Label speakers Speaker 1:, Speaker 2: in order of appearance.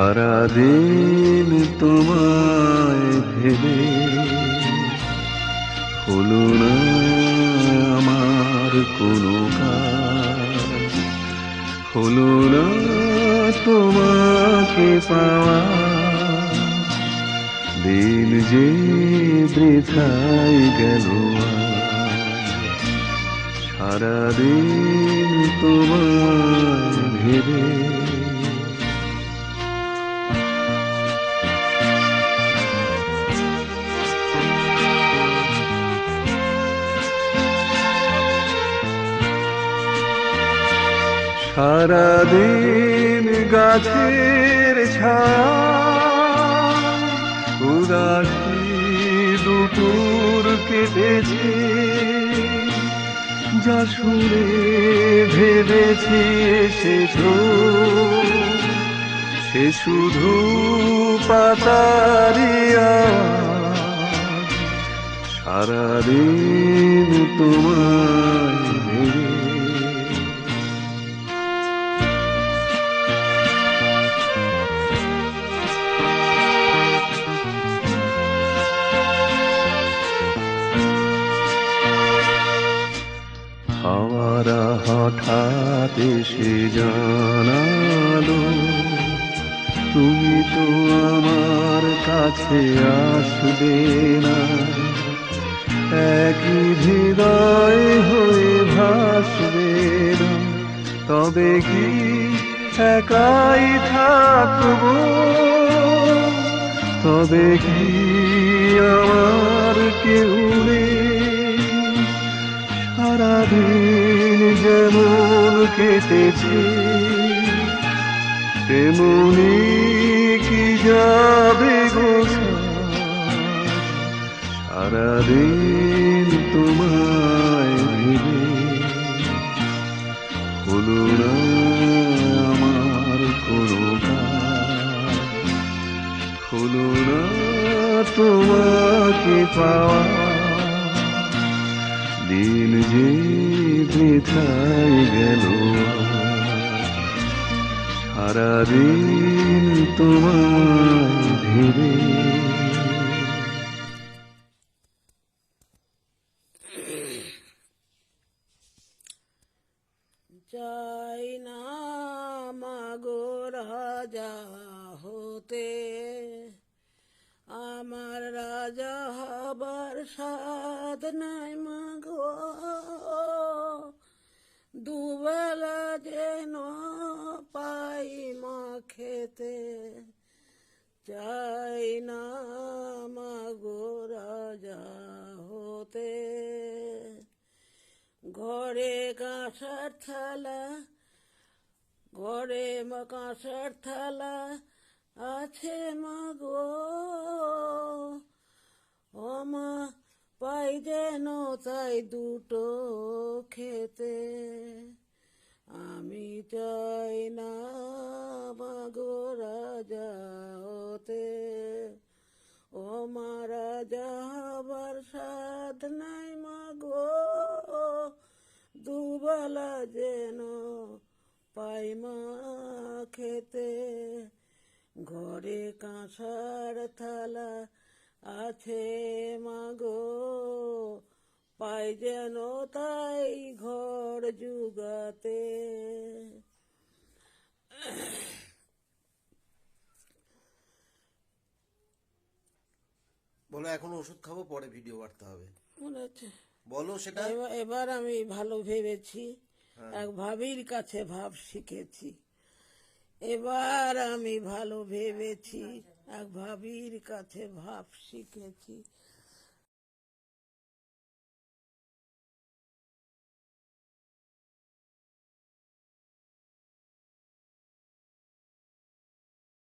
Speaker 1: সারাদিন তোমায় ভেবে হলো না আমার কোনো কাজ হলো না তোমাকে পাওয়া দিন যে বৃথাই গেল। সারাদিন তোমায় ভেবে সারাদিন গাছের ছায়া, উদাসী দুপুর কেটেছে, যা শুনে ভেবেছি এসেছ সে শুধু পাতারিয়া, সারাদিন তোমায় হঠাৎ এসে জানালো, তুমি তো আমার কাছে আসবে না। একই হৃদয় হয়ে ভাসবে না, তবে কি একাই থাকব? তবে কি আমার কেউ সারাদিন যেমন কেটেছে, তেমনি কি যাবে গোছা সারাদিন তোমায় হলো আমার কোনো হলো না তোমাকে পাওয়া দিন যে বৃথাই গেল। সারাদিন তোমায় ভেবে।
Speaker 2: না মাগো রাজা হতে, আমার রাজা হবার সাধ চাই না মাগো রাজা হতে। ঘরে কাঁসার থালা, ঘরে কাঁসার থালা আছে মাগো। ওমা পাই যেন তাই দুটো খেতে। হবার সাধ নাই মাগো, দুবেলা যেন পাই মা খেতে। ঘরে কাঁসার থালা আছে মাগো, পাই যেন তাই ঘর যুগাতে।
Speaker 3: বলো এখন ওষুধ খাব পরে ভিডিও বাড়তে হবে।
Speaker 2: মনে হচ্ছে।
Speaker 3: বলো সেটা।
Speaker 2: এবার এবার আমি ভালো ভেবেছি এক ভাবির কাছে ভাব শিখেছি। এবার আমি ভালো ভেবেছি এক ভাবির কাছে ভাব শিখেছি।